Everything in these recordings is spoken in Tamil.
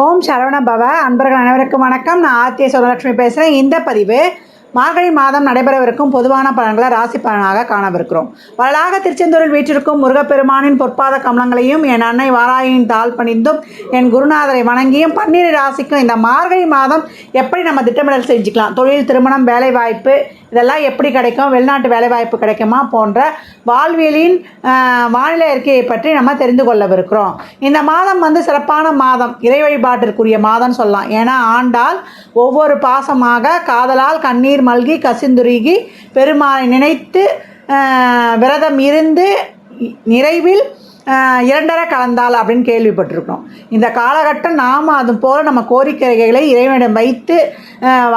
ஓம் சரவண பவ. அன்பர்கள் அனைவருக்கும் வணக்கம். நான் ஆர்த்திய சுவலட்சுமி பேசுகிறேன் இந்த பதிவு மார்கழி மாதம் நடைபெறவிருக்கும் பொதுவான பலன்களை ராசி பலனாக காணவிருக்கிறோம். வரலாக திருச்செந்தூரில் வீற்றிருக்கும் முருகப்பெருமானின் பொற்பாத கமலங்களையும் என் அன்னை வாராயின் தாழ் பணிந்தும் என் குருநாதரை வணங்கியும் பன்னிரு ராசிக்கும் இந்த மார்கழி மாதம் எப்படி நம்ம திட்டமிடல் செஞ்சுக்கலாம்? தொழில் திருமணம் வேலைவாய்ப்பு இதெல்லாம் எப்படி கிடைக்கும் வெளிநாட்டு வேலைவாய்ப்பு கிடைக்குமா போன்ற வாழ்வியலின் வானிலை அறிக்கையை பற்றி நம்ம தெரிந்து கொள்ளவிருக்கிறோம். இந்த மாதம் வந்து சிறப்பான மாதம் இறை வழிபாட்டிற்குரிய மாதம்னு சொல்லலாம். ஏன்னா ஆண்டால் ஒவ்வொரு பாசமாக காதலால் கண்ணீர் மல்கி கசிந்துருகி பெருமாளை நினைத்து விரதம் இருந்து நிறைவில் இரண்டரை கலந்தாள் அப்படின்னு கேள்விப்பட்டிருக்கிறோம். இந்த காலகட்டம் நாம் அது போல் நம்ம கோரிக்கைகளை இறைவனிடம் வைத்து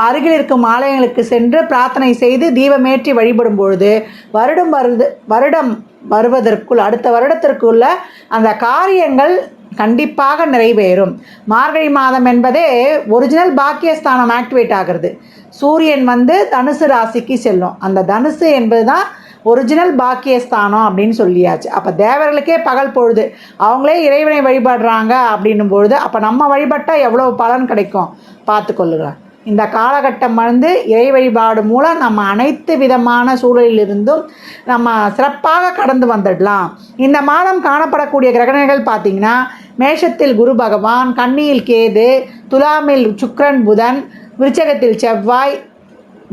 அருகில் இருக்கும் ஆலயங்களுக்கு சென்று பிரார்த்தனை செய்து தீபமேற்றி வழிபடும் பொழுது வருடம் வருது வருடம் வருவதற்குள் அடுத்த வருடத்திற்குள்ள அந்த காரியங்கள் கண்டிப்பாக நிறைவேறும். மார்கழி மாதம் என்பதே ஒரிஜினல் பாக்கியஸ்தானம் ஆக்டிவேட் ஆகிறது. சூரியன் வந்து தனுசு ராசிக்கு செல்லும். அந்த தனுசு என்பது தான் ஒரிஜினல் பாக்கியஸ்தானம் அப்படின்னு சொல்லியாச்சு. அப்போ தேவர்களுக்கே பகல் பொழுது. அவங்களே இறைவனை வழிபடுறாங்க அப்படின்னும் பொழுது அப்போ நம்ம வழிபட்டால் எவ்வளோ பலன் கிடைக்கும்? பார்த்துக்கொள்ளுங்க இந்த காலகட்டம் வந்து இறை வழிபாடு மூலம் நம்ம அனைத்து விதமான சூழலிலிருந்தும் நம்ம சிறப்பாக கடந்து வந்துடலாம். இந்த மாதம் காணப்படக்கூடிய கிரகணங்கள் பார்த்திங்கன்னா மேஷத்தில் குரு பகவான் கன்னியில் கேது துலாமில் சுக்கிரன் புதன் விருச்சகத்தில் செவ்வாய்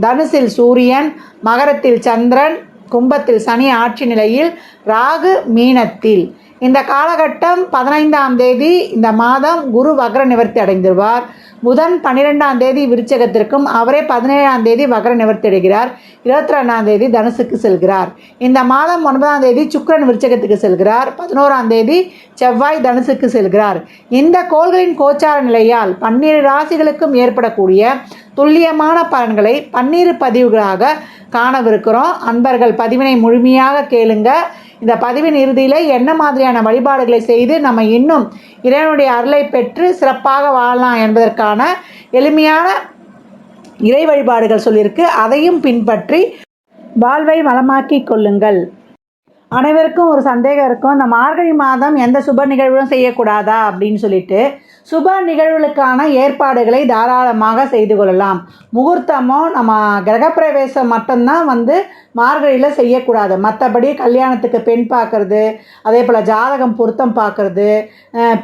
தனுசில் சூரியன் மகரத்தில் சந்திரன் கும்பத்தில் சனி ஆட்சி நிலையில் ராகு மீனத்தில். இந்த காலகட்டம் பதினைந்தாம் தேதி இந்த மாதம் குரு வக்ர நிவர்த்தி அடைந்துருவார். புதன் பன்னிரெண்டாம் தேதி விருச்சகத்திற்கும் அவரே பதினேழாம் தேதி வக்ர நிவர்த்தி அடைகிறார். இருபத்தி ரெண்டாம் தேதி தனுசுக்கு செல்கிறார். இந்த மாதம் ஒன்பதாம் தேதி சுக்கரன் விருச்சகத்துக்கு செல்கிறார். பதினோராம் தேதி செவ்வாய் தனுசுக்கு செல்கிறார். இந்த கோள்களின் கோச்சார நிலையால் பன்னிரு ராசிகளுக்கும் ஏற்படக்கூடிய துல்லியமான பலன்களை பன்னீர் பதிவுகளாக காணவிருக்கிறோம். அன்பர்கள் பதிவினை முழுமையாக கேளுங்க. இந்த பதிவின் இறுதியில் என்ன மாதிரியான வழிபாடுகளை செய்து நம்ம இன்னும் இறைவனுடைய அருளை பெற்று சிறப்பாக வாழலாம் என்பதற்கான எளிமையான இறை வழிபாடுகள் சொல்லியிருக்கு. அதையும் பின்பற்றி வாழ்வை வளமாக்கி கொள்ளுங்கள். அனைவருக்கும் ஒரு சந்தேகம் இருக்கும். இந்த மார்கழி மாதம் எந்த சுப நிகழ்வும் செய்யக்கூடாதா அப்படின்னு சொல்லிட்டு சுப நிகழ்வுகளுக்கான ஏற்பாடுகளை தாராளமாக செய்து கொள்ளலாம். முகூர்த்தமோ நம்ம கிரகப்பிரவேசம் மட்டும்தான் வந்து மார்கழியில் செய்யக்கூடாது. மற்றபடி கல்யாணத்துக்கு பெண் பார்க்குறது அதே போல் ஜாதகம் பொருத்தம் பார்க்குறது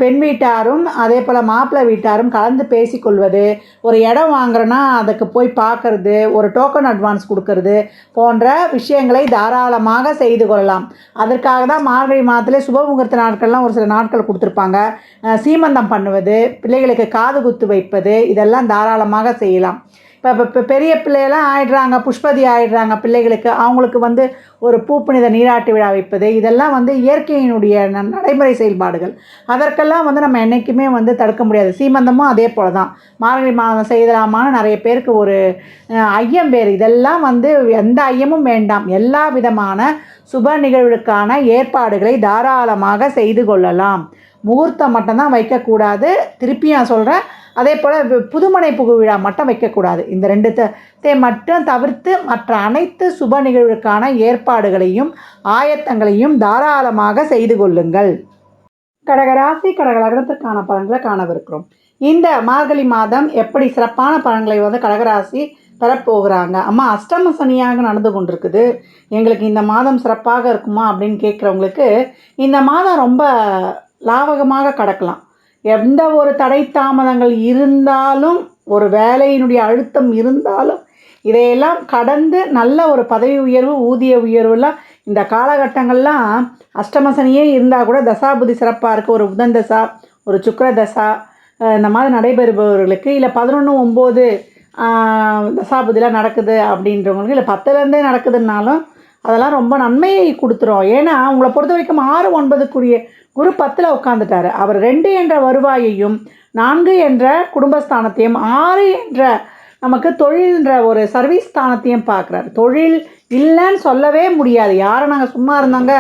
பெண் வீட்டாரும் அதே போல் மாப்பிள்ளை வீட்டாரும் கலந்து பேசிக்கொள்வது ஒரு இடம் வாங்குறோன்னா அதுக்கு போய் பார்க்கறது ஒரு டோக்கன் அட்வான்ஸ் கொடுக்கறது போன்ற விஷயங்களை தாராளமாக செய்து கொள்ளலாம். அதற்காக தான் மார்கழி மாதத்திலே சுப முகூர்த்த நாட்கள்லாம் ஒரு சில நாட்கள் கொடுத்துருப்பாங்க. சீமந்தம் பண்ணுவது பிள்ளைகளுக்கு காது குத்து வைப்பது இதெல்லாம் தாராளமாக செய்யலாம். இப்போ இப்போ பெரிய பிள்ளையெல்லாம் ஆயிடுறாங்க புஷ்பதி ஆயிடுறாங்க பிள்ளைகளுக்கு அவங்களுக்கு வந்து ஒரு பூப்புனித நீராட்டு விழா வைப்பது இதெல்லாம் வந்து இயற்கையினுடைய ந- நடைமுறை செயல்பாடுகள். அதற்கெல்லாம் வந்து நம்ம என்றைக்குமே வந்து தடுக்க முடியாது. சீமந்தமும் அதே போல தான் மார்கழி மாதம் செய்யலாமான்னு நிறைய பேருக்கு ஒரு ஐயம் வேறு. இதெல்லாம் வந்து எந்த ஐயமும் வேண்டாம். எல்லா விதமான சுப நிகழ்வுகளுக்கான ஏற்பாடுகளை தாராளமாக செய்து கொள்ளலாம். முகூர்த்தம் மட்டும்தான் வைக்கக்கூடாது. திருப்பி நான் சொல்கிறேன் அதே போல் புதுமனை புகு விழா மட்டும் வைக்கக்கூடாது. இந்த ரெண்டு தே மட்டும் தவிர்த்து மற்ற அனைத்து சுப நிகழ்வுக்கான ஏற்பாடுகளையும் ஆயத்தங்களையும் தாராளமாக செய்து கொள்ளுங்கள். கடகராசி கடகலகத்திற்கான பலன்களை காணவிருக்கிறோம். இந்த மார்கழி மாதம் எப்படி சிறப்பான பலன்களை வந்து கடகராசி பெறப்போகிறாங்க? அம்மா அஷ்டம சனியாக நடந்து கொண்டிருக்குது. எங்களுக்கு இந்த மாதம் சிறப்பாக இருக்குமா அப்படின்னு கேட்குறவங்களுக்கு இந்த மாதம் ரொம்ப லாவகமாக கடக்கலாம். எந்த ஒரு தடை தாமதங்கள் இருந்தாலும் ஒரு வேலையினுடைய அழுத்தம் இருந்தாலும் இதையெல்லாம் கடந்து நல்ல ஒரு பதவி உயர்வு ஊதிய உயர்வுலாம் இந்த காலகட்டங்கள்லாம் அஷ்டமசனியே இருந்தால் கூட தசாபுதி சிறப்பாக இருக்குது ஒரு புதன் தசா ஒரு சுக்கிர தசா இந்த மாதிரி நடைபெறுபவர்களுக்கு இல்லை பதினொன்று ஒம்பது தசாபுதிலாம் நடக்குது அப்படின்றவங்களுக்கு இல்லை பத்துலேருந்தே நடக்குதுன்னாலும் அதெல்லாம் ரொம்ப நன்மையை கொடுத்துரும். ஏன்னா உங்களை பொறுத்த வரைக்கும் ஆறு ஒன்பதுக்குரிய குரு பத்தில் உட்காந்துட்டாரு அவர் ரெண்டு என்ற வருவாயையும் நான்கு என்ற குடும்பஸ்தானத்தையும் ஆறு என்ற நமக்கு தொழில்ன்ற ஒரு சர்வீஸ் ஸ்தானத்தையும் பார்க்குறாரு. தொழில் இல்லைன்னு சொல்லவே முடியாது. யாரை நாங்கள் சும்மா இருந்தாங்க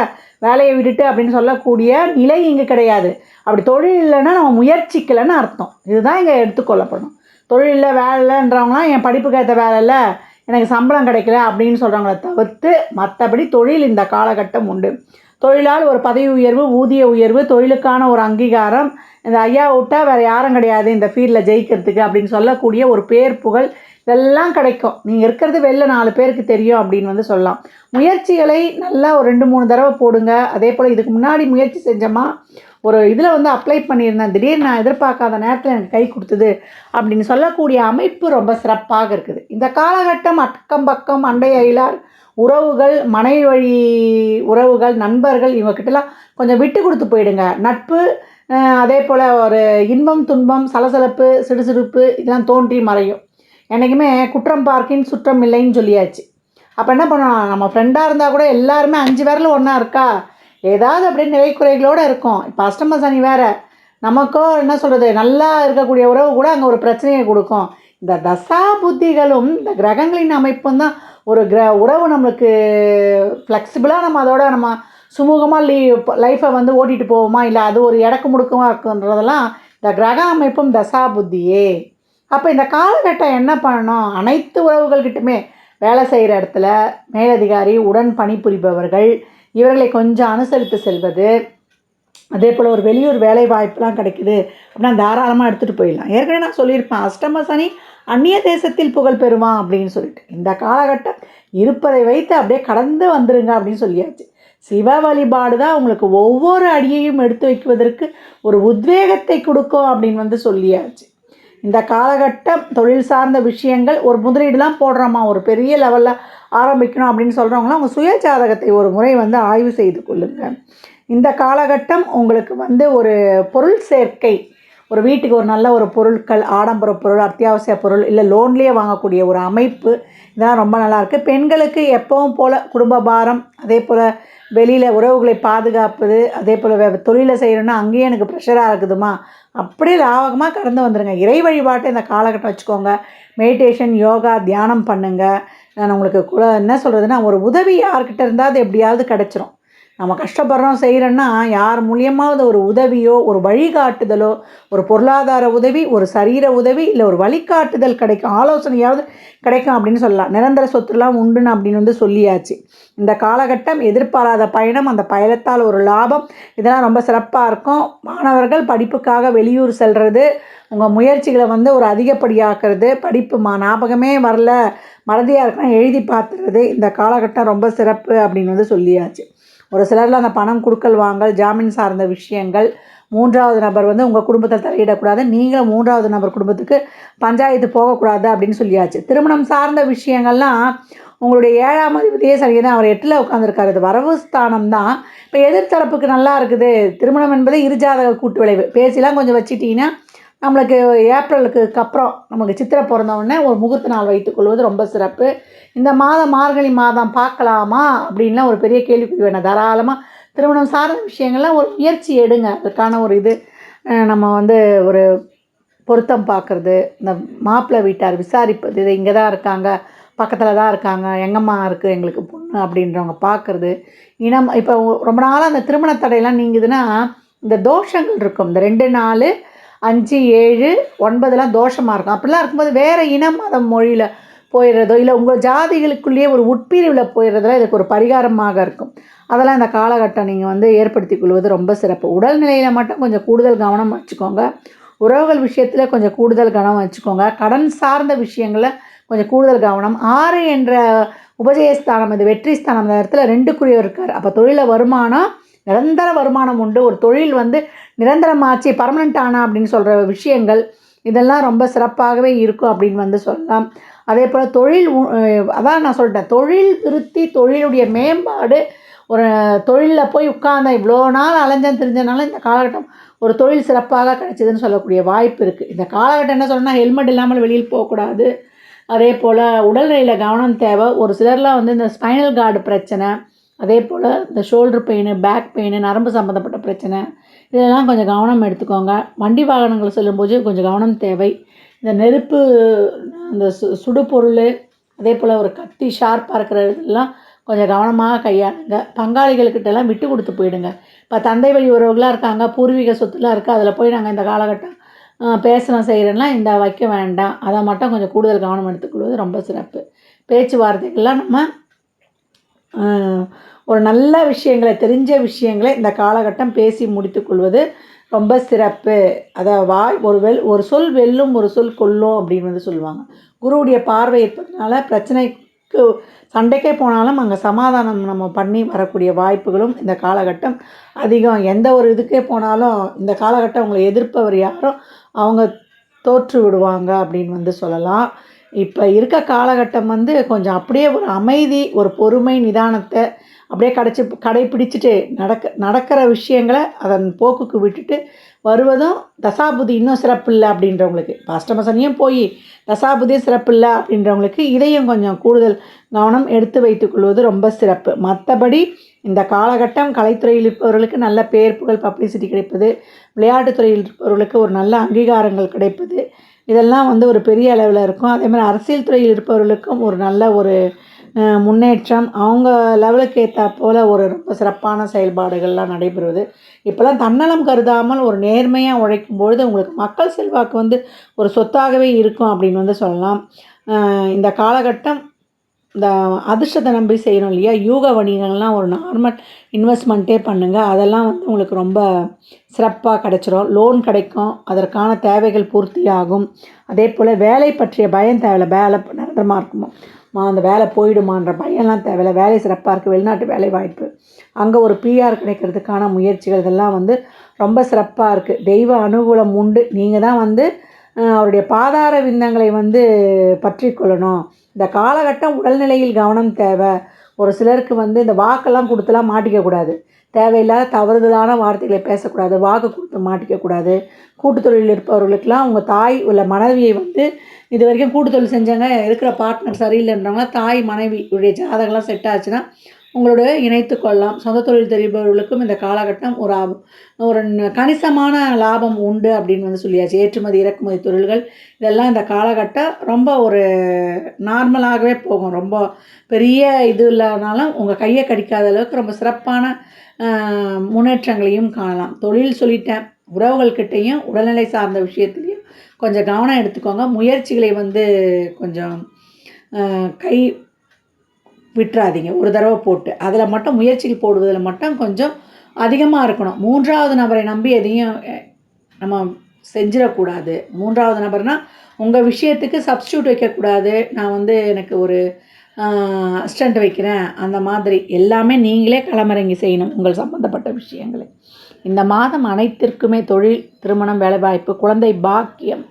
வேலையை விட்டுட்டு அப்படின்னு சொல்லக்கூடிய நிலை இங்கே கிடையாது. அப்படி தொழில் இல்லைன்னா நம்ம முயற்சிக்கலைன்னு அர்த்தம். இதுதான் இங்கே எடுத்துக்கொள்ளப்படும். தொழில் இல்லை வேலை இல்லைன்றவங்களாம் என் படிப்புக்கு ஏற்ற வேலை இல்லை எனக்கு சம்பளம் கிடைக்கல அப்படின்னு சொல்கிறவங்கள தவிர்த்து மற்றபடி தொழில் இந்த காலகட்டம் உண்டு. தொழிலால் ஒரு பதவி உயர்வு ஊதிய உயர்வு தொழிலுக்கான ஒரு அங்கீகாரம். இந்த ஐயா விட்டால் வேறு யாரும் கிடையாது இந்த ஃபீல்டில் ஜெயிக்கிறதுக்கு அப்படின்னு சொல்லக்கூடிய ஒரு பேர் புகழ் இதெல்லாம் கிடைக்கும். நீங்கள் இருக்கிறது வெளில நாலு பேருக்கு தெரியும் அப்படின்னு வந்து சொல்லலாம். முயற்சிகளை நல்லா ஒரு ரெண்டு மூணு தடவை போடுங்க. அதே போல் இதுக்கு முன்னாடி முயற்சி செஞ்சோமா ஒரு இதில் வந்து அப்ளை பண்ணியிருந்தேன். திடீர்னு நான் எதிர்பார்க்காத நேரத்தில் எனக்கு கை கொடுத்தது அப்படின்னு சொல்லக்கூடிய அமைப்பு ரொம்ப சிறப்பாக இருக்குது. இந்த காலகட்டம் அக்கம் பக்கம் அண்டை அயலார் உறவுகள் மனைவி வழி உறவுகள் நண்பர்கள் இவங்ககிட்டலாம் கொஞ்சம் விட்டு கொடுத்து போயிடுங்க. நட்பு அதே போல் ஒரு இன்பம் துன்பம் சலசலப்பு சிடுசிடுப்பு இதெல்லாம் தோன்றி மறையும். என்றைக்குமே குற்றம் பார்க்கின் சுற்றம் இல்லைன்னு சொல்லியாச்சு. அப்போ என்ன பண்ணணும் நம்ம ஃப்ரெண்டாக இருந்தால் கூட எல்லாருமே அஞ்சு பேரில் ஒன்றா இருக்கா? ஏதாவது அப்படியே நிறைக்குறைகளோடு இருக்கும். இப்போ அஷ்டம சனி வேறு. நமக்கோ என்ன சொல்கிறது நல்லா இருக்கக்கூடிய உறவு கூட அங்கே ஒரு பிரச்சனையை கொடுக்கும். இந்த தசா புத்திகளும் இந்த கிரகங்களின் அமைப்பும் தான் ஒரு கிர உறவு நம்மளுக்கு ஃப்ளெக்சிபிளாக நம்ம அதோட நம்ம சுமூகமாக லீ லைஃப்பை வந்து ஓட்டிகிட்டு போவோமா? இல்லை அது ஒரு இடக்கு முடுக்கமாக இருக்குன்றதெல்லாம் இந்த கிரக அமைப்பும் தசா புத்தியே. அப்போ இந்த காலகட்டம் என்ன பண்ணணும்? அனைத்து உறவுகள்கிட்டுமே வேலை செய்கிற இடத்துல மேலதிகாரி உடன் பணிபுரிபவர்கள் இவர்களை கொஞ்சம் அனுசரித்து செல்வது. அதே போல் ஒரு வெளியூர் வேலை வாய்ப்புலாம் கிடைக்குது அப்படின்னா தாராளமாக எடுத்துகிட்டு போயிடலாம். ஏற்கனவே நான் சொல்லியிருப்பேன். அஷ்டம சனி அந்நிய தேசத்தில் புகழ் பெறுவான் அப்படின்னு சொல்லிட்டு. இந்த காலகட்டம் இருப்பதை வைத்து அப்படியே கடந்து வந்துருங்க அப்படின்னு சொல்லியாச்சு. சிவ வழிபாடு தான் உங்களுக்கு ஒவ்வொரு அடியையும் எடுத்து வைக்குவதற்கு ஒரு உத்வேகத்தை கொடுக்கும் அப்படின்னு வந்து சொல்லியாச்சு. இந்த காலகட்டம் தொழில் சார்ந்த விஷயங்கள் ஒரு முதலீடுலாம் போடுறோமா ஒரு பெரிய லெவலில் ஆரம்பிக்கணும் அப்படின்னு சொல்கிறவங்களாம் உங்கள் சுய ஜாதகத்தை ஒரு முறை வந்து ஆய்வு செய்து கொள்ளுங்கள் இந்த காலகட்டம் உங்களுக்கு வந்து ஒரு பொருள் சேர்க்கை ஒரு வீட்டுக்கு ஒரு நல்ல ஒரு பொருட்கள் ஆடம்பர பொருள் அத்தியாவசிய பொருள் இல்லை லோன்லேயே வாங்கக்கூடிய ஒரு அமைப்பு இதெல்லாம் ரொம்ப நல்லாயிருக்கு பெண்களுக்கு எப்பவும் போல் குடும்ப பாரம் அதே போல் வெளியில் உறவுகளை பாதுகாப்பது அதே போல் தொழிலை செய்யணும்னா அங்கேயும் எனக்கு ப்ரெஷராக இருக்குதுமா? அப்படியே லாவகமாக கடந்து வந்துடுங்க இறை வழிபாட்டை இந்த காலகட்டம் வச்சுக்கோங்க. மெடிடேஷன் யோகா தியானம் பண்ணுங்கள் நான் உங்களுக்கு குல என்ன சொல்கிறதுனா ஒரு உதவி யார்கிட்ட இருந்தால் அது எப்படியாவது கிடச்சிரும். நம்ம கஷ்டப்படுறோம் செய்கிறோன்னா யார் மூலியமாவது ஒரு உதவியோ ஒரு வழிகாட்டுதலோ ஒரு பொருளாதார உதவி ஒரு சரீர உதவி இல்லை ஒரு வழிகாட்டுதல் கிடைக்கும் ஆலோசனையாவது கிடைக்கும் அப்படின்னு சொல்லலாம். நிரந்தர சொத்துலாம் உண்டுன்னு அப்படின்னு வந்து சொல்லியாச்சு. இந்த காலகட்டம் எதிர்பாராத பயணம் அந்த பயணத்தால் ஒரு லாபம். இதெல்லாம் ரொம்ப சிறப்பாக இருக்கும். மாணவர்கள் படிப்புக்காக வெளியூர் செல்வது உங்கள் முயற்சிகளை வந்து ஒரு அதிகப்படியாக்குறது படிப்பு மா ஞாபகமே வரல மறதியாக இருக்குன்னா எழுதி பார்த்துறது இந்த காலகட்டம் ரொம்ப சிறப்பு அப்படின்னு வந்து சொல்லியாச்சு. ஒரு சிலரில் அந்த பணம் கொடுக்கல் வாங்கல் ஜாமீன் சார்ந்த விஷயங்கள். மூன்றாவது நபர் வந்து உங்கள் குடும்பத்தில் தலையிடக்கூடாது. நீங்களும் மூன்றாவது நபர் குடும்பத்துக்கு பஞ்சாயத்து போகக்கூடாது அப்படின்னு சொல்லியாச்சு. திருமணம் சார்ந்த விஷயங்கள்லாம் உங்களுடைய ஏழாம் அதிபதியே சரி தான் அவர் எட்டில் உட்காந்துருக்காரு இது வரவு ஸ்தானம் தான் இப்போ எதிர்த்தரப்புக்கு நல்லா இருக்குது. திருமணம் என்பது இருஜாதக கூட்டு விளைவு. பேசிலாம் கொஞ்சம் வச்சுட்டிங்கன்னா நம்மளுக்கு ஏப்ரலுக்கு அப்புறம் நமக்கு சித்திரை பிறந்தவுடனே ஒரு முகூர்த்த நாள் வைத்துக்கொள்வது ரொம்ப சிறப்பு. இந்த மாதம் மார்கழி மாதம் பார்க்கலாமா அப்படின்லாம் ஒரு பெரிய கேள்விக்குறி வேணும். தாராளமாக திருமணம் சார்ந்த விஷயங்கள்லாம் ஒரு முயற்சி எடுங்க. அதுக்கான ஒரு இது நம்ம வந்து ஒரு பொருத்தம் பார்க்குறது இந்த மாப்பிள்ளை வீட்டார் விசாரிப்பது இது இங்கே தான் இருக்காங்க பக்கத்தில் தான் இருக்காங்க எங்கம்மா இருக்குது எங்களுக்கு பொண்ணு அப்படின்றவங்க பார்க்குறது இனம் இப்போ ரொம்ப நாளாக அந்த திருமண தடையெல்லாம் நீங்குதுன்னா இந்த தோஷங்கள் இருக்கும். இந்த ரெண்டு நாள் அஞ்சு ஏழு ஒன்பதுலாம் தோஷமாக இருக்கும். அப்படிலாம் இருக்கும்போது வேறு இனம் மதம் மொழியில் போயிடுறதோ இல்லை உங்கள் ஜாதிகளுக்குள்ளேயே ஒரு உட்பிரிவில் போயிடுறதெல்லாம் இதுக்கு ஒரு பரிகாரமாக இருக்கும். அதெல்லாம் இந்த காலகட்டம் நீங்கள் வந்து ஏற்படுத்தி கொள்வது ரொம்ப சிறப்பு. உடல்நிலையில் மட்டும் கொஞ்சம் கூடுதல் கவனம் வச்சுக்கோங்க. உறவுகள் விஷயத்தில் கொஞ்சம் கூடுதல் கவனம் வச்சுக்கோங்க. கடன் சார்ந்த விஷயங்களில் கொஞ்சம் கூடுதல் கவனம். ஆறு என்ற உபஜயஸ்தானம் இது வெற்றி ஸ்தானம் இடத்துல ரெண்டுக்குரியவர் இருக்கார். அப்போ தொழிலில் வருமானம் நிரந்தர வருமானம் உண்டு. ஒரு தொழில் வந்து நிரந்தரமாச்சு பர்மனெண்ட் ஆனா அப்படின்னு சொல்கிற விஷயங்கள் இதெல்லாம் ரொம்ப சிறப்பாகவே இருக்கும் அப்படின்னு வந்து சொல்லலாம். அதே போல் தொழில் உ- அதான் நான் சொல்லிட்டேன். தொழில் திருத்தி தொழிலுடைய மேம்பாடு ஒரு தொழிலில் போய் உட்கார்ந்த இவ்வளோ நாள் அலைஞ்சன் தெரிஞ்சனால இந்த காலகட்டம் ஒரு தொழில் சிறப்பாக கிடைச்சதுன்னு சொல்லக்கூடிய வாய்ப்பு இருக்குது இந்த காலகட்டம் என்ன சொல்லணும்னா ஹெல்மெட் இல்லாமல் வெளியில் போகக்கூடாது. அதே போல் உடல்நிலையில் கவனம் தேவை. ஒரு சிலர்லாம் வந்து இந்த ஸ்பைனல் கார்டு பிரச்சனை அதே போல் இந்த ஷோல்டர் பெயின் பேக் பெயின் நரம்பு சம்மந்தப்பட்ட பிரச்சனை இதெல்லாம் கொஞ்சம் கவனம் எடுத்துக்கோங்க. வண்டி வாகனங்கள் செல்லும்போது கொஞ்சம் கவனம் தேவை. இந்த நெருப்பு இந்த சு சுடுபொருள் அதே போல் ஒரு கத்தி ஷார்ப்பாக இருக்கிற இதெல்லாம் கொஞ்சம் கவனமாக கையாளுங்க. பங்காளிகள்கிட்டலாம் விட்டு கொடுத்து போயிடுங்க. இப்போ தந்தை வழி உறவுகளாக இருக்காங்க பூர்வீக சொத்துலாம் இருக்குது அதில் போய் நாங்கள் இந்த காலகட்டம் பேசணும் செய்கிறேன்னா இந்த வைக்க வேண்டாம். அதை மட்டும் கொஞ்சம் கூடுதல் கவனம் எடுத்துக்கொள்வது ரொம்ப சிறப்பு. பேச்சுவார்த்தைகள்லாம் நம்ம ஒரு நல்ல விஷயங்களை தெரிஞ்ச விஷயங்களை இந்த காலகட்டம் பேசி முடித்துக்கொள்வது ரொம்ப சிறப்பு. அதை வாய் ஒரு வெல் ஒரு சொல் வெல்லும் ஒரு சொல் கொல்லும் அப்படின்னு வந்து சொல்லுவாங்க. குருவுடைய பார்வை இருப்பதுனால பிரச்சனைக்கு சண்டைக்கே போனாலும் அங்கே சமாதானம் நம்ம பண்ணி வரக்கூடிய வாய்ப்புகளும் இந்த காலகட்டம் அதிகம். எந்த ஒரு இதுக்கே போனாலும் இந்த காலகட்டம் அவங்களை எதிர்ப்பவர் யாரோ அவங்க தோற்று விடுவாங்க அப்படின்னு வந்து சொல்லலாம். இப்போ இருக்க காலகட்டம் வந்து கொஞ்சம் அப்படியே ஒரு அமைதி ஒரு பொறுமை நிதானத்தை அப்படியே கடைச்சி கடைப்பிடிச்சிட்டு நடக்க நடக்கிற விஷயங்களை அதன் போக்குக்கு விட்டுட்டு வருவதும் தசாபுதி இன்னும் சிறப்பு இல்லை அப்படின்றவங்களுக்கு. இப்போ அஷ்டமசனியும் போய் தசாபுதியும் சிறப்பு இல்லை அப்படின்றவங்களுக்கு இதையும் கொஞ்சம் கூடுதல் கவனம் எடுத்து வைத்துக்கொள்வது ரொம்ப சிறப்பு. மற்றபடி இந்த காலகட்டம் கலைத்துறையில் இருப்பவர்களுக்கு நல்ல பேர் புகழ் பப்ளிசிட்டி கிடைப்பது விளையாட்டுத்துறையில் இருப்பவர்களுக்கு ஒரு நல்ல அங்கீகாரங்கள் கிடைப்பது இதெல்லாம் வந்து ஒரு பெரிய அளவில் இருக்கும். அதே மாதிரி அரசியல் துறையில் இருப்பவர்களுக்கும் ஒரு நல்ல ஒரு முன்னேற்றம். அவங்க லெவலுக்கு ஏற்றா போல் ஒரு ரொம்ப சிறப்பான செயல்பாடுகள்லாம் நடைபெறுவது. இப்போல்லாம் தன்னலம் கருதாமல் ஒரு நேர்மையாக உழைக்கும் பொழுது உங்களுக்கு மக்கள் செல்வாக்கு வந்து ஒரு சொத்தாகவே இருக்கும் அப்படின்னு வந்து சொல்லலாம். இந்த காலகட்டம் இந்த அதிர்ஷ்டத்தை நம்பி செய்யணும் இல்லையா? யூக வணிகங்கள்லாம் ஒரு நார்மல் இன்வெஸ்ட்மெண்ட்டே பண்ணுங்கள் அதெல்லாம் வந்து உங்களுக்கு ரொம்ப சிறப்பாக கிடைச்சிரும். லோன் கிடைக்கும். அதற்கான தேவைகள் பூர்த்தி ஆகும். அதே போல் வேலை பற்றிய பயம் தேவையில்லை. வேலை நிரந்தரமாக இருக்குமோ? மா, அந்த வேலை போயிடுமான்ற பயம்லாம் தேவையில்லை. வேலை சிறப்பாக இருக்குது வெளிநாட்டு வேலை வாய்ப்பு. அங்கே ஒரு பிஆர் கிடைக்கிறதுக்கான முயற்சிகள் இதெல்லாம் வந்து ரொம்ப சிறப்பாக இருக்குது தெய்வ அனுகூலம் உண்டு. நீங்கள் தான் வந்து அவருடைய பாதார விந்தங்களை வந்து பற்றி கொள்ளணும். இந்த காலகட்டம் உடல்நிலையில் கவனம் தேவை. ஒரு சிலருக்கு வந்து இந்த வாக்கெல்லாம் கொடுத்துலாம் மாட்டிக்கக்கூடாது தேவையில்லாத தவறுதலான வார்த்தைகளை பேசக்கூடாது. வாக்கு கொடுத்து மாட்டிக்கக்கூடாது கூட்டுத்தொழில் இருப்பவர்களுக்கெல்லாம் உங்கள் தாய் உள்ள மனைவியை வந்து இது வரைக்கும் கூட்டுத்தொழில் செஞ்சாங்க இருக்கிற பார்ட்னர் சரியில்லைன்றவங்க தாய் மனைவி உடைய ஜாதகம்லாம் செட் ஆச்சுன்னா உங்களோட இணைத்து கொள்ளலாம். சொந்த தொழில் தெரிபவர்களுக்கும் இந்த காலகட்டம் ஒரு ஆப- ஒரு கணிசமான லாபம் உண்டு அப்படின்னு வந்து சொல்லியாச்சு. ஏற்றுமதி இறக்குமதி தொழில்கள் இதெல்லாம் இந்த காலகட்டம் ரொம்ப ஒரு நார்மலாகவே போகும். ரொம்ப பெரிய இது இல்லாதனாலும் உங்கள் கையை கடிக்காத அளவுக்கு ரொம்ப சிறப்பான முன்னேற்றங்களையும் காணலாம். தொழில் சொல்லிட்டேன். உறவுகள்கிட்டையும் உடல்நிலை சார்ந்த விஷயத்துலையும் கொஞ்சம் கவனம் எடுத்துக்கோங்க. முயற்சிகளை வந்து கொஞ்சம் கை விட்டுறாதீங்க. ஒரு தடவை போட்டு. அதில் மட்டும் முயற்சிகள் போடுவதில் மட்டும் கொஞ்சம் அதிகமாக இருக்கணும். மூன்றாவது நபரை நம்பி எதையும் நம்ம செஞ்சிடக்கூடாது. மூன்றாவது நபர்னால் உங்கள் விஷயத்துக்கு சப்ஸ்டியூட் வைக்கக்கூடாது. நான் வந்து எனக்கு ஒரு அசிஸ்டண்ட் வைக்கிறேன். அந்த மாதிரி எல்லாமே நீங்களே களமிறங்கி செய்யணும். உங்கள் சம்மந்தப்பட்ட விஷயங்களை. இந்த மாதம் அனைத்திற்குமே தொழில் திருமணம் வேலைவாய்ப்பு குழந்தை பாக்கியம்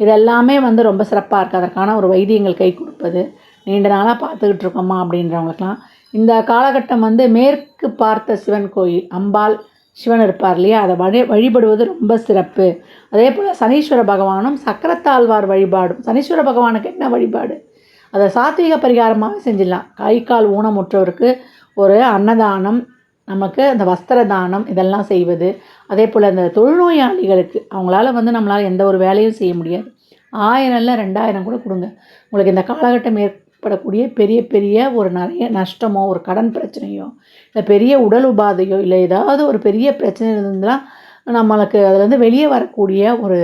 இதெல்லாமே வந்து ரொம்ப சிறப்பாக இருக்குது அதற்கான ஒரு வைத்தியங்கள் கை கொடுப்பது. நீண்ட நாளாக பார்த்துக்கிட்டு இருக்கோமா அப்படின்றவங்களுக்கெல்லாம். இந்த காலகட்டம் வந்து மேற்கு பார்த்த சிவன் கோயில் அம்பாள் சிவன் இருப்பார் இல்லையா? அதை வழி வழிபடுவது ரொம்ப சிறப்பு. அதே போல் சனீஸ்வர பகவானும் சக்கரத்தாழ்வார் வழிபாடும். சனீஸ்வர பகவானுக்கு என்ன வழிபாடு? அதை சாத்விக பரிகாரமாக செஞ்சிடலாம். கை கால் ஊனமுற்றவருக்கு ஒரு அன்னதானம் நமக்கு அந்த வஸ்திர தானம் இதெல்லாம் செய்வது. அதே போல் அந்த தொழுநோயாளிகளுக்கு அவங்களால வந்து நம்மளால் எந்த ஒரு வேலையும் செய்ய முடியாது. ஆயிரம் இல்லை ரெண்டாயிரம் கூட கொடுங்க. உங்களுக்கு இந்த காலகட்டம் ஏற்படக்கூடிய பெரிய பெரிய ஒரு நிறைய நஷ்டமோ ஒரு கடன் பிரச்சனையோ இல்லை பெரிய உடல் உபாதையோ இல்லை ஏதாவது ஒரு பெரிய பிரச்சனை இருந்ததுன்னா நம்மளுக்கு அதுலேருந்து வெளியே வரக்கூடிய ஒரு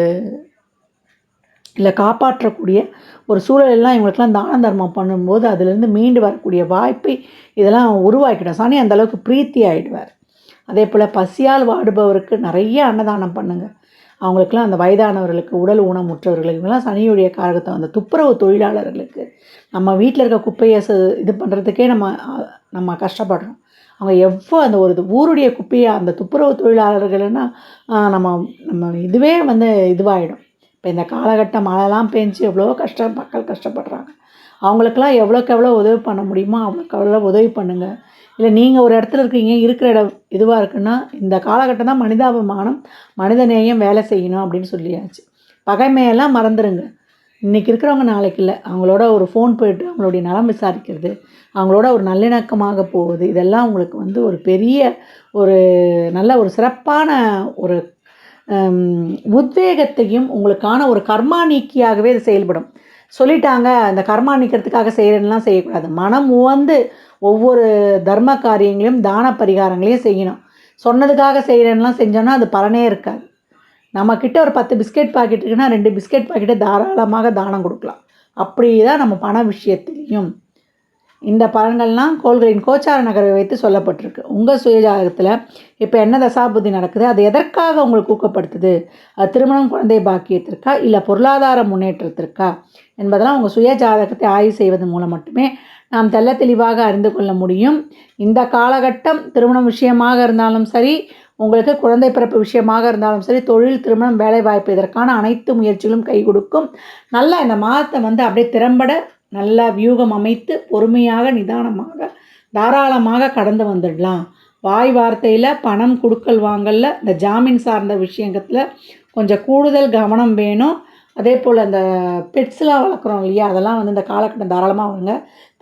இல்லை காப்பாற்றக்கூடிய ஒரு சூழலெல்லாம் இவங்களுக்குலாம் தான தர்மம் பண்ணும்போது அதுலேருந்து மீண்டு வரக்கூடிய வாய்ப்பை இதெல்லாம் உருவாக்கிடும். சனி அந்தளவுக்கு பிரீத்தி ஆகிடுவார் அதே போல் பசியால் வாடுபவருக்கு நிறைய அன்னதானம் பண்ணுங்கள் அவங்களுக்கெல்லாம் அந்த வயதானவர்களுக்கு உடல் ஊனமுற்றவர்களுக்கு சனியுடைய காரகத்தை அந்த துப்புரவு தொழிலாளர்களுக்கு நம்ம வீட்டில் இருக்க குப்பையை இது பண்ணுறதுக்கே நம்ம நம்ம கஷ்டப்படுறோம். அவங்க எவ்வளோ அந்த ஒரு ஊருடைய குப்பையை அந்த துப்புரவு தொழிலாளர்கள்னா நம்ம நம்ம இதுவே வந்து இதுவாகிடும் இப்போ இந்த காலகட்டம் மழைலாம் பெஞ்சு எவ்வளோ கஷ்டம் மக்கள் கஷ்டப்படுறாங்க. அவங்களுக்கெல்லாம் எவ்வளோக்கு எவ்வளோ உதவி பண்ண முடியுமோ அவ்வளோக்கு எவ்வளோ உதவி பண்ணுங்கள் இல்லை நீங்கள் ஒரு இடத்துல இருக்கீங்க இருக்கிற இடம் இதுவாக இருக்குன்னா இந்த காலகட்டம் தான் மனிதாபிமானம் மனிதநேயம் வேலை செய்யணும் அப்படின்னு சொல்லியாச்சு. பகைமையெல்லாம் மறந்துடுங்க இன்றைக்கி இருக்கிறவங்க நாளைக்கு இல்லை. அவங்களோட ஒரு ஃபோன் போயிட்டு அவங்களுடைய நலம் விசாரிக்கிறது அவங்களோட ஒரு நல்லிணக்கமாக போவது இதெல்லாம் உங்களுக்கு வந்து ஒரு பெரிய ஒரு நல்ல ஒரு சிறப்பான ஒரு உத்வேகத்தையும் உங்களுக்கான ஒரு கர்மா நீக்கியாகவே இது செயல்படும். சொல்லிட்டாங்க அந்த கர்மா நிற்கிறதுக்காக செய்கிறேன்லாம் செய்யக்கூடாது. மனம் உவந்து ஒவ்வொரு தர்ம காரியங்களையும் தான பரிகாரங்களையும் செய்யணும். சொன்னதுக்காக செய்கிறேன்லாம் செஞ்சோன்னா அது பலனே இருக்காது. நம்மக்கிட்ட ஒரு பத்து பிஸ்கெட் பாக்கெட் இருக்குன்னா ரெண்டு பிஸ்கெட் பாக்கெட்டை தாராளமாக தானம் கொடுக்கலாம். அப்படி தான் நம்ம பண விஷயத்துலேயும் இந்த பலன்கள்லாம் கோள்களின் கோச்சார நகரை வைத்து சொல்லப்பட்டிருக்கு. உங்கள் சுயஜாதகத்தில் இப்போ என்ன தசாபுத்தி நடக்குது? அது எதற்காக உங்களுக்கு ஊக்கப்படுத்துது? அது திருமணம் குழந்தை பாக்கியத்திற்கா? இல்லை பொருளாதார முன்னேற்றத்திற்கா? என்பதெல்லாம் உங்கள் சுய ஜாதகத்தை ஆய்வு செய்வதன் மூலம் மட்டுமே நாம் தெல்ல தெளிவாக அறிந்து கொள்ள முடியும். இந்த காலகட்டம் திருமணம் விஷயமாக இருந்தாலும் சரி உங்களுக்கு குழந்தை பிறப்பு விஷயமாக இருந்தாலும் சரி தொழில் திருமணம் வேலைவாய்ப்பு இதற்கான அனைத்து முயற்சிகளும் கை கொடுக்கும். நல்லா இந்த மாதத்தை வந்து அப்படியே திறம்பட நல்ல வியூகம் அமைத்து பொறுமையாக நிதானமாக தாராளமாக கடந்து வந்துடலாம். வாய் வார்த்தையில் பணம் கொடுக்கல் வாங்கல இந்த ஜாமீன் சார்ந்த விஷயங்கத்தில் கொஞ்சம் கூடுதல் கவனம் வேணும். அதே போல் இந்த பெட்ஸ்லாம் வளர்க்குறோம் இல்லையா? அதெல்லாம் வந்து இந்த காலகட்டம் தாராளமாக வாங்க.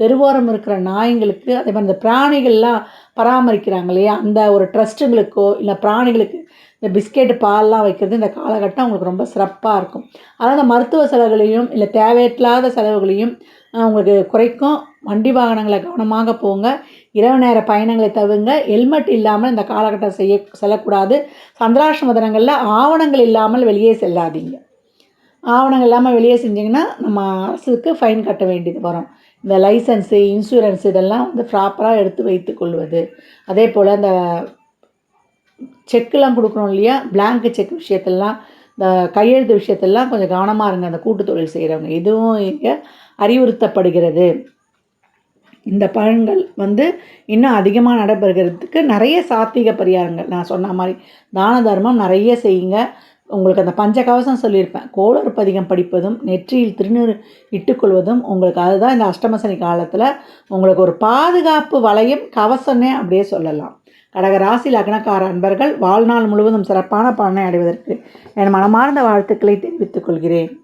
தெருவோரம் இருக்கிற நாய்ங்களுக்கு அதே மாதிரி இந்த பிராணிகள்லாம் பராமரிக்கிறாங்க இல்லையா? அந்த ஒரு ட்ரஸ்ட்டுங்களுக்கோ இல்லை பிராணிகளுக்கு இந்த பிஸ்கெட்டு பால்லாம் வைக்கிறது இந்த காலகட்டம் அவங்களுக்கு ரொம்ப சிறப்பாக இருக்கும். அதாவது இந்த மருத்துவ செலவுகளையும் இல்லை தேவையில்லாத செலவுகளையும் உங்களுக்கு குறைக்கும். வண்டி வாகனங்களை கவனமாக போங்க. இரவு நேர பயணங்களை தவிருங்க. ஹெல்மெட் இல்லாமல் இந்த காலகட்டம் செய்ய செல்லக்கூடாது. சந்திராஷ்டம தினங்களில் ஆவணங்கள் இல்லாமல் வெளியே செல்லாதீங்க. ஆவணங்கள் இல்லாமல் வெளியே செஞ்சிங்கன்னா நம்ம அரசுக்கு ஃபைன் கட்ட வேண்டியது வரும். இந்த லைசன்ஸு இன்சூரன்ஸ் இதெல்லாம் வந்து ப்ராப்பராக எடுத்து வைத்து கொள்வது. அதே போல் இந்த செக்கெலாம் கொடுக்குறோம் இல்லையா? பிளாங்க் செக் விஷயத்தெல்லாம் இந்த கையெழுத்து விஷயத்தெல்லாம் கொஞ்சம் கவனமாக இருங்க. அந்த கூட்டு தொழில் செய்கிறவங்க இதுவும் இங்கே அறிவுறுத்தப்படுகிறது. இந்த பழங்கள் வந்து இன்னும் அதிகமாக நடைபெறுகிறதுக்கு நிறைய சாத்விக பரிகாரங்கள். நான் சொன்ன மாதிரி தான தர்மம் நிறைய செய்யுங்க. உங்களுக்கு அந்த பஞ்சகவசம் சொல்லியிருப்பேன். கோளறு பதிகம் படிப்பதும் நெற்றியில் திருநீர் இட்டுக்கொள்வதும் உங்களுக்கு அதுதான் இந்த அஷ்டமசனி காலத்தில் உங்களுக்கு ஒரு பாதுகாப்பு வளையம் கவசம்னே அப்படியே சொல்லலாம். கடகராசி லக்னக்கார அன்பர்கள் வாழ்நாள் முழுவதும் சிறப்பான பலனை அடைவதற்கு என் மனமார்ந்த வாழ்த்துக்களை தெரிவித்துக் கொள்கிறேன்.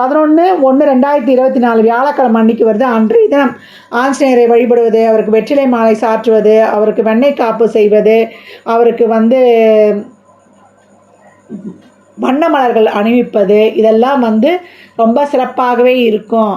பதினொன்று ஒன்று ரெண்டாயிரத்தி இருபத்தி நாலு வியாழக்கிழமை அன்னைக்கு வருது. அன்றைய தினம் ஆஞ்சநேயரை வழிபடுவது அவருக்கு வெற்றிலை மாலை சாற்றுவது அவருக்கு வெண்ணெய் காப்பு செய்வது அவருக்கு வந்து வண்ண மலர்கள் அணிவிப்பது இதெல்லாம் வந்து ரொம்ப சிறப்பாகவே இருக்கும்.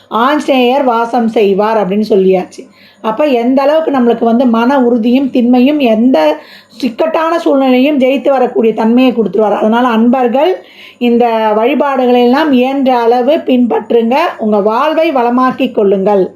ஆஞ்சநேயர் வாசம் செய்வார் அப்படின்னு சொல்லியாச்சு. அப்போ எந்த அளவுக்கு நம்மளுக்கு வந்து மன உறுதியும் திண்மையும் எந்த சிக்கட்டான சூழ்நிலையும் ஜெயித்து வரக்கூடிய தன்மையை கொடுத்துருவார். அதனால் அன்பர்கள் இந்த வழிபாடுகளெல்லாம் இயன்ற அளவு பின்பற்றுங்க. உங்கள் வாழ்வை வளமாக்கி கொள்ளுங்கள்.